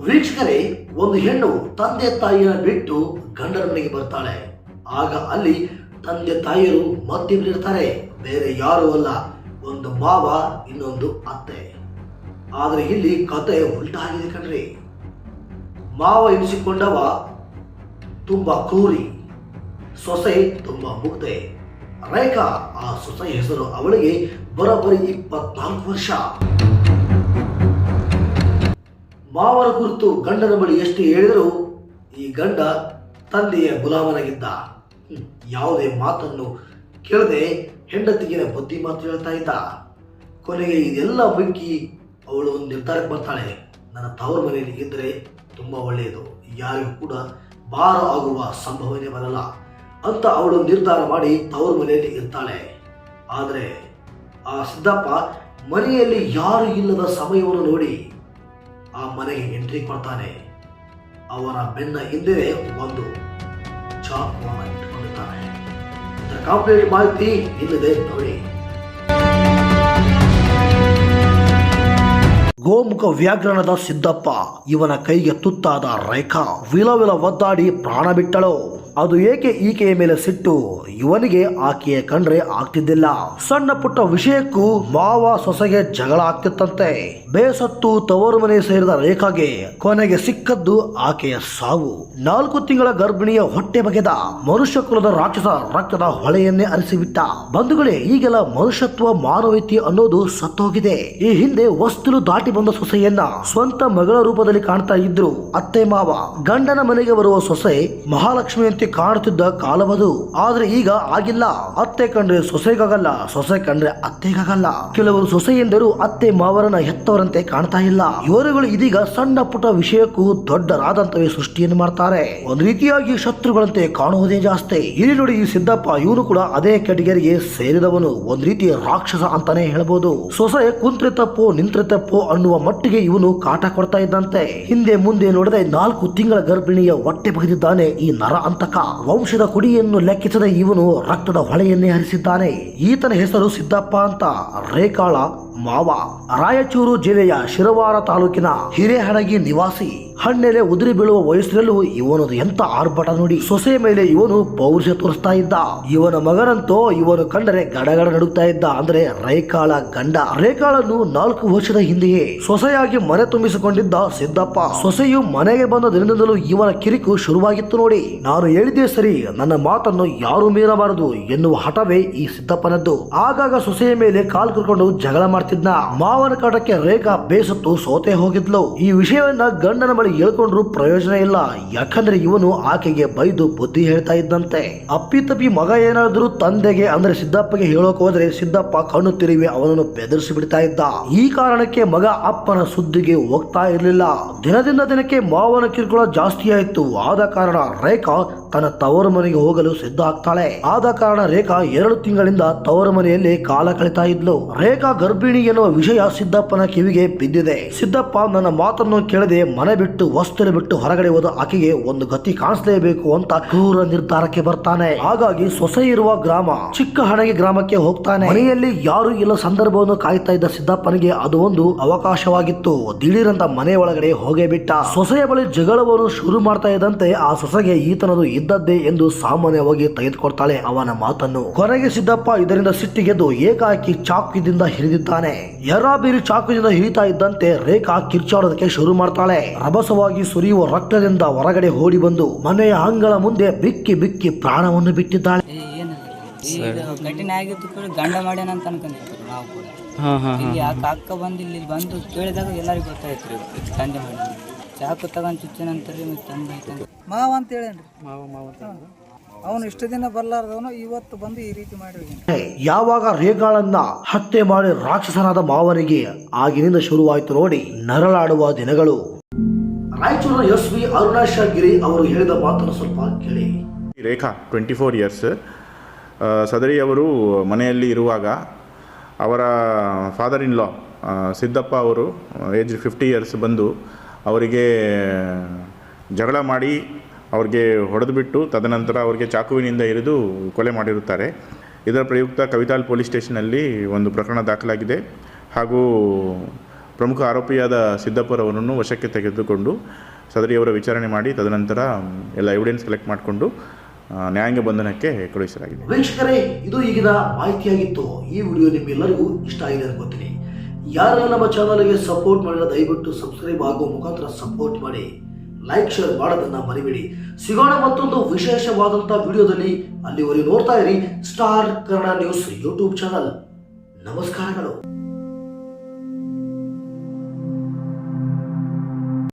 ವೀಕ್ಷಕರೇ, ಒಂದು ಹೆಣ್ಣು ತಂದೆ ತಾಯಿಯನ್ನು ಬಿಟ್ಟು ಗಂಡನ ಮನೆಗೆ ಬರ್ತಾಳೆ. ಆಗ ಅಲ್ಲಿ ತಂದೆ ತಾಯಿಯರು ಮತ್ತಿಬ್ಬರಿರ್ತಾರೆ ಬೇರೆ ಯಾರೂ ಅಲ್ಲ. ಒಂದು ಮಾವ, ಇನ್ನೊಂದು ಅತ್ತೆ. ಆದರೆ ಇಲ್ಲಿ ಕತೆ ಉಲ್ಟಾಗಿದೆ ಕಣ್ರಿ. ಮಾವ ಎನಿಸಿಕೊಂಡವ ತುಂಬಾ ಕ್ರೂರಿ, ಸೊಸೆ ತುಂಬಾ ಮುಗ್ಧೆ. ರೇಖಾ, ಆ ಸೊಸೆ ಹೆಸರು ಅವಳಿಗೆ ಬರೋಬ್ಬರಿ ಇಪ್ಪತ್ನಾಲ್ಕು ವರ್ಷ. ಮಾವನ ಕುರಿತು ಗಂಡನ ಬಳಿ ಎಷ್ಟು ಹೇಳಿದರೂ ಈ ಗಂಡ ತಂದೆಯ ಗುಲಾಮನಾಗಿದ್ದ. ಯಾವುದೇ ಮಾತನ್ನು ಕೇಳದೆ ಹೆಂಡತಿಗಿನ ಬುದ್ಧಿ ಮಾತು ಹೇಳ್ತಾ ಇದ್ದ. ಕೊನೆಗೆ ಇದೆಲ್ಲ ಬಗ್ಗೆ ಅವಳು ಒಂದು ನಿರ್ಧಾರಕ್ಕೆ ಬರ್ತಾಳೆ. ನನ್ನ ತವರು ಮನೆಯಲ್ಲಿ ಇದ್ದರೆ ತುಂಬ ಒಳ್ಳೆಯದು. ಯಾರಿಗೂ ಕೂಡ ಭಾರ ಆಗುವ ಸಂಭವನೇ ಬರಲ್ಲ. ಅಂತ ಅವಳು ನಿರ್ಧಾರ ಮಾಡಿ ತವರು ಮನೆಯಲ್ಲಿ ಇರ್ತಾಳೆ. ಆದರೆ ಆ ಸಿದ್ದಪ್ಪ ಮನೆಯಲ್ಲಿ ಯಾರು ಇಲ್ಲದ ಸಮಯವನ್ನು ನೋಡಿ ಆ ಮನೆಗೆ ಎಂಟ್ರಿ ಕೊಡ್ತಾನೆ. ಅವನ ಬೆನ್ನ ಹಿಂದೆ ಒಂದು ಚಾಕುವನ್ನು ಇಟ್ಟುಕೊಂಡಿದ್ದಾನೆ ಇದರ ಕಂಪ್ಲೀಟ್ ಮಾಹಿತಿ ಇಲ್ಲದೆ ನೋಡಿ. ಗೋಮುಖ ವ್ಯಾಘ್ರಣದ ಸಿದ್ದಪ್ಪ ಇವನ ಕೈಗೆ ತುತ್ತಾದ ರೇಖಾ ವಿಲವಿಲ ಒದ್ದಾಡಿ ಪ್ರಾಣ ಬಿಟ್ಟಳು. ಅದು ಏಕೆ ಈಕೆಯ ಮೇಲೆ ಸಿಟ್ಟು? ಇವನಿಗೆ ಆಕೆಯ ಕಂಡ್ರೆ ಆಗ್ತಿದ್ದಿಲ್ಲ. ಸಣ್ಣ ಪುಟ್ಟ ವಿಷಯಕ್ಕೂ ಮಾವ ಸೊಸೆಗೆ ಜಗಳ ಆಗ್ತಿತ್ತಂತೆ. ಬೇಸತ್ತು ತವರು ಮನೆ ಸೇರಿದ ರೇಖಾಗೆ ಕೊನೆಗೆ ಸಿಕ್ಕದ್ದು ಆಕೆಯ ಸಾವು. ನಾಲ್ಕು ತಿಂಗಳ ಗರ್ಭಿಣಿಯ ಹೊಟ್ಟೆ ಬಗೆದ ಮನುಷ್ಯ ಕುಲದ ರಾಕ್ಷಸ ರಕ್ತದ ಹೊಳೆಯನ್ನೇ ಅರಿಸಿಬಿಟ್ಟ. ಬಂಧುಗಳೇ, ಈಗೆಲ್ಲ ಮನುಷ್ಯತ್ವ ಮಾನವೀಯತೆ ಅನ್ನೋದು ಸತ್ತೋಗಿದೆ. ಈ ಹಿಂದೆ ವಸ್ತುಲು ದಾಟಿ ಬಂದ ಸೊಸೆಯನ್ನ ಸ್ವಂತ ಮಗಳ ರೂಪದಲ್ಲಿ ಕಾಣ್ತಾ ಇದ್ರು. ಅತ್ತೆ ಮಾವ, ಗಂಡನ ಮನೆಗೆ ಬರುವ ಸೊಸೆ ಮಹಾಲಕ್ಷ್ಮಿಯಂತೆ ಕಾಣುತ್ತಿದ್ದ ಕಾಲವದು. ಆದ್ರೆ ಈಗ ಆಗಿಲ್ಲ. ಅತ್ತೆ ಕಂಡ್ರೆ ಸೊಸೆಗಾಗಲ್ಲ, ಸೊಸೆ ಕಂಡ್ರೆ ಅತ್ತೆಗಾಗಲ್ಲ. ಕೆಲವರು ಸೊಸೆಯೆಂದರು ಅತ್ತೆ ಮಾವರನ ಹೆತ್ತವರಂತೆ ಕಾಣ್ತಾ ಇಲ್ಲ. ಇವರುಗಳು ಇದೀಗ ಸಣ್ಣ ಪುಟ್ಟ ವಿಷಯಕ್ಕೂ ದೊಡ್ಡರಾದಂತವೇ ಸೃಷ್ಟಿಯನ್ನು ಮಾಡ್ತಾರೆ. ಒಂದ್ ರೀತಿಯಾಗಿ ಶತ್ರುಗಳಂತೆ ಕಾಣುವುದೇ ಜಾಸ್ತಿ. ಇಲ್ಲಿ ನೋಡಿ ಈ ಸಿದ್ದಪ್ಪ, ಇವನು ಕೂಡ ಅದೇ ಕೆಟಗರಿಗೆ ಸೇರಿದವನು. ಒಂದ್ ರೀತಿಯ ರಾಕ್ಷಸ ಅಂತಾನೆ ಹೇಳ್ಬೋದು. ಸೊಸೆ ಕುಂತ್ರೆ ತಪ್ಪು, ನಿಂತ್ರೆ ತಪ್ಪು ಅನ್ನುವ ಮಟ್ಟಿಗೆ ಇವನು ಕಾಟ ಕೊಡ್ತಾ ಇದ್ದಂತೆ. ಹಿಂದೆ ಮುಂದೆ ನೋಡದೆ ನಾಲ್ಕು ತಿಂಗಳ ಗರ್ಭಿಣಿಯ ಹೊಟ್ಟೆ ಬಗೆದಿದ್ದಾನೆ ಈ ನರ ವಂಶದ ಕುಡಿಯನ್ನು ಲೆಕ್ಕಿಸದ ಇವನು ರಕ್ತದ ಹೊಳೆಯನ್ನೇ ಹರಿಸಿದ್ದಾನೆ. ಈತನ ಹೆಸರು ಸಿದ್ದಪ್ಪ ಅಂತ ರೇಕಾಳ ಮಾವ. ರಾಯಚೂರು ಜಿಲ್ಲೆಯ ಶಿರವಾರ ತಾಲೂಕಿನ ಹಿರೇಹಡಗಿ ನಿವಾಸಿ. ಹಣ್ಣೆಲೆ ಉದುರಿ ಬೀಳುವ ವಯಸ್ಸಿನಲ್ಲೂ ಇವನದು ಎಂತ ಆರ್ಭಟ ನೋಡಿ. ಸೊಸೆ ಮೇಲೆ ಇವನು ಪೌರುಷ ತೋರಿಸ್ತಾ ಇದ್ದ. ಇವನ ಮಗನಂತೋ ಇವನು ಕಂಡರೆ ಗಡಗಡ ನಡುಗ್ತಾ ಇದ್ದ. ಅಂದ್ರೆ ರೇಖಾಳ ಗಂಡ. ರೇಖಾಳನ್ನು ನಾಲ್ಕು ವರ್ಷದ ಹಿಂದೆಯೇ ಸೊಸೆಯಾಗಿ ಮನೆ ತುಂಬಿಸಿಕೊಂಡಿದ್ದ ಸಿದ್ದಪ್ಪ. ಸೊಸೆಯು ಮನೆಗೆ ಬಂದ ದಿನದಿಂದಲೂ ಇವನ ಕಿರಿಕು ಶುರುವಾಗಿತ್ತು ನೋಡಿ. ನಾನು ಹೇಳಿದ್ದೆ ಸರಿ, ನನ್ನ ಮಾತನ್ನು ಯಾರು ಮೀರಬಾರದು ಎನ್ನುವ ಹಠವೇ ಈ ಸಿದ್ದಪ್ಪನದ್ದು. ಆಗಾಗ ಸೊಸೆಯ ಮೇಲೆ ಕಾಲು ಕರ್ಕೊಂಡು ಜಗಳ ಮಾಡ್ತಿದ್ನ ಮಾವನ ಕಾಟಕ್ಕೆ ರೇಖಾ ಬೇಸತ್ತು ಸೋತೆ ಹೋಗಿದ್ಲು. ಈ ವಿಷಯವನ್ನ ಗಂಡನ ಹೇಳ್ಕೊಂಡ್ರು ಪ್ರಯೋಜನ ಇಲ್ಲ. ಯಾಕಂದ್ರೆ ಇವನು ಆಕೆಗೆ ಬೈದು ಬುದ್ಧಿ ಹೇಳ್ತಾ ಇದ್ದಂತೆ. ಅಪ್ಪಿತಪ್ಪಿ ಮಗ ಏನಾದ್ರೂ ತಂದೆಗೆ ಅಂದ್ರೆ ಸಿದ್ದಪ್ಪಗೆ ಹೇಳೋಕ್ ಹೋದ್ರೆ ಸಿದ್ದಪ್ಪ ಕಣ್ಣು ತಿರುವಿ ಅವನನ್ನು ಬೆದರಿಸಿ ಬಿಡ್ತಾ ಇದ್ದ. ಈ ಕಾರಣಕ್ಕೆ ಮಗ ಅಪ್ಪನ ಸುದ್ದಿಗೆ ಹೋಗ್ತಾ ಇರಲಿಲ್ಲ. ದಿನದಿಂದ ದಿನಕ್ಕೆ ಮಾವನ ಕಿರುಕುಳ ಜಾಸ್ತಿ ಆಯ್ತು. ಆದ ಕಾರಣ ರೇಖಾ ತನ್ನ ತವರು ಮನೆಗೆ ಹೋಗಲು ಸಿದ್ಧ ಆಗ್ತಾಳೆ. ಆದ ಕಾರಣ ರೇಖಾ ಎರಡು ತಿಂಗಳಿಂದ ತವರು ಮನೆಯಲ್ಲಿ ಕಾಲ ಕಳಿತಾ ಇದ್ಲು. ರೇಖಾ ಗರ್ಭಿಣಿ ಎನ್ನುವ ವಿಷಯ ಸಿದ್ದಪ್ಪನ ಕಿವಿಗೆ ಬಿದ್ದಿದೆ. ಸಿದ್ದಪ್ಪ ನನ್ನ ಮಾತನ್ನು ಕೇಳದೆ ಮನೆ ಬಿಟ್ಟು ವಸ್ತುನ ಬಿಟ್ಟು ಹೊರಗಡೆ ಹೋದ ಆಕೆಗೆ ಒಂದು ಗತಿ ಕಾಣಿಸಲೇಬೇಕು ಅಂತ ಕ್ರೂರ ನಿರ್ಧಾರಕ್ಕೆ ಬರ್ತಾನೆ. ಹಾಗಾಗಿ ಸೊಸೆ ಇರುವ ಗ್ರಾಮ ಚಿಕ್ಕ ಹಣಗೆ ಗ್ರಾಮಕ್ಕೆ ಹೋಗ್ತಾನೆ. ಮನೆಯಲ್ಲಿ ಯಾರು ಇಲ್ಲ ಸಂದರ್ಭವನ್ನು ಕಾಯ್ತಾ ಇದ್ದ ಸಿದ್ದಪ್ಪನಿಗೆ ಅದು ಒಂದು ಅವಕಾಶವಾಗಿತ್ತು. ದಿಢೀರಂತ ಮನೆ ಒಳಗಡೆ ಹೋಗೇ ಬಿಟ್ಟ. ಸೊಸೆಯ ಬಳಿ ಜಗಳವನ್ನು ಶುರು ಮಾಡ್ತಾ ಇದ್ದಂತೆ ಆ ಸೊಸೆಗೆ ಈತನದು ಇದ್ದದ್ದೇ ಎಂದು ಸಾಮಾನ್ಯವಾಗಿ ತೆಗೆದುಕೊಡ್ತಾಳೆ ಅವನ ಮಾತನ್ನು. ಕೊನೆಗೆ ಸಿದ್ದಪ್ಪ ಇದರಿಂದ ಸಿಟ್ಟಿಗೆದ್ದು ಏಕಾಕಿ ಚಾಕುದಿಂದ ಹಿಡಿದಿದ್ದಾನೆ. ಎರಾಬೀರಿ ಚಾಕುದಿಂದ ಹಿಡಿತಾ ಇದ್ದಂತೆ ರೇಖಾ ಕಿರ್ಚಾಡೋದಕ್ಕೆ ಶುರು ಮಾಡ್ತಾಳೆ. ರಭಸವಾಗಿ ಸುರಿಯುವ ರಕ್ತದಿಂದ ಹೊರಗಡೆ ಓಡಿ ಬಂದು ಮನೆಯ ಅಂಗಳ ಮುಂದೆ ಬಿಕ್ಕಿ ಬಿಕ್ಕಿ ಪ್ರಾಣವನ್ನು ಬಿಟ್ಟಿದ್ದಾಳೆ. ಏ, ಏನಿಲ್ಲ ಈಗ ಘಟನೆ ಆಗಿದ್ದು ಕೂಡ ಗಂಡ ಮಾಡ್ಯಾನ ಅಂತ ಅನ್ಕೊಂಡಿರ್ತೀವಿ ನಾವು ಕೂಡ. ಹಾಂ ಹಾಂ ಇಲ್ಲಿ ಅಕ್ಕ ಅಕ್ಕ ಬಂದು ಇಲ್ಲಿ ಬಂದು ಕೇಳಿದಾಗ ಎಲ್ಲರಿಗೂ ಗೊತ್ತಾಯ್ತು ರೀ ತಂದೆ ಮಾಡಿ ಚಾಕು ತಗೊಂಡು ಚುಚ್ಚನಂತರಿ ಮತ್ತೆ ತಂದೆ ಮಾವ ಅಂತ ಹೇಳೇನ್ರಿ? ಅವನು ಇಷ್ಟು ದಿನ ಬರ್ಲಾರ್ದವನು ಇವತ್ತು ಬಂದು ಈ ರೀತಿ ಮಾಡಿ ಯಾವಾಗ ರೇಗಾಳನ್ನ ಹತ್ಯೆ ಮಾಡಿ ರಾಕ್ಷಸನಾದ ಮಾವನಿಗೆ ಆಗಿನಿಂದ ಶುರುವಾಯಿತು ನೋಡಿ ನರಳಾಡುವ ದಿನಗಳು. ರಾಯಚೂರಿನ ಎಸ್ ವಿ ಅರುಣಾಶ ಗಿರಿ ಅವರು ಹೇಳಿದ ಮಾತನ್ನು ಸ್ವಲ್ಪ ಕೇಳಿ. ರೇಖಾ ಟ್ವೆಂಟಿ ಫೋರ್ ಇಯರ್ಸ್ ಸದರಿ ಅವರು ಮನೆಯಲ್ಲಿ ಇರುವಾಗ ಅವರ ಫಾದರ್ ಇನ್ ಲಾ ಸಿದ್ದಪ್ಪ ಅವರು ಏಜ್ ಫಿಫ್ಟಿ ಇಯರ್ಸ್ ಬಂದು ಅವರಿಗೆ ಜಗಳ ಮಾಡಿ ಅವ್ರಿಗೆ ಹೊಡೆದುಬಿಟ್ಟು ತದನಂತರ ಅವರಿಗೆ ಚಾಕುವಿನಿಂದ ಇರಿದು ಕೊಲೆ ಮಾಡಿರುತ್ತಾರೆ. ಇದರ ಪ್ರಯುಕ್ತ ಕವಿತಾಲ್ ಪೊಲೀಸ್ ಸ್ಟೇಷನಲ್ಲಿ ಒಂದು ಪ್ರಕರಣ ದಾಖಲಾಗಿದೆ. ಹಾಗೂ ಪ್ರಮುಖ ಆರೋಪಿಯಾದ ಸಿದ್ದಪ್ಪರವರನ್ನು ವಶಕ್ಕೆ ತೆಗೆದುಕೊಂಡು ಸದರಿಯವರ ವಿಚಾರಣೆ ಮಾಡಿ ತದನಂತರ ಎಲ್ಲ ಎವಿಡೆನ್ಸ್ ಕಲೆಕ್ಟ್ ಮಾಡಿಕೊಂಡು ನ್ಯಾಯಾಂಗ ಬಂಧನಕ್ಕೆ ಕಳುಹಿಸಲಾಗಿದೆ. ವೀಕ್ಷಕರೇ, ಇದು ಈಗಿನ ಮಾಹಿತಿಯಾಗಿತ್ತು. ಈ ವಿಡಿಯೋ ನಿಮ್ಮೆಲ್ಲರಿಗೂ ಇಷ್ಟ ಆಗಿದೆ ಅನ್ಕೋತೀನಿ ಯಾರೆಲ್ಲ ನಮ್ಮ ಚಾನಲ್ಗೆ ಸಪೋರ್ಟ್ ಮಾಡಿಲ್ಲ, ದಯವಿಟ್ಟು ಸಬ್ಸ್ಕ್ರೈಬ್ ಆಗೋ ಮುಖಾಂತರ ಸಪೋರ್ಟ್ ಮಾಡಿ. ಲೈಕ್ ಶೇರ್ ಮಾಡೋದನ್ನ ಮರಿಬೇಡಿ. ಸಿಗೋಣ ಮತ್ತೊಂದು ವಿಶೇಷವಾದಂಥ ವಿಡಿಯೋದಲ್ಲಿ ಅಲ್ಲಿವರೆಗೆ ನೋಡ್ತಾ ಇರಿ. Star Kannada news YouTube channel ನಮಸ್ಕಾರಗಳು.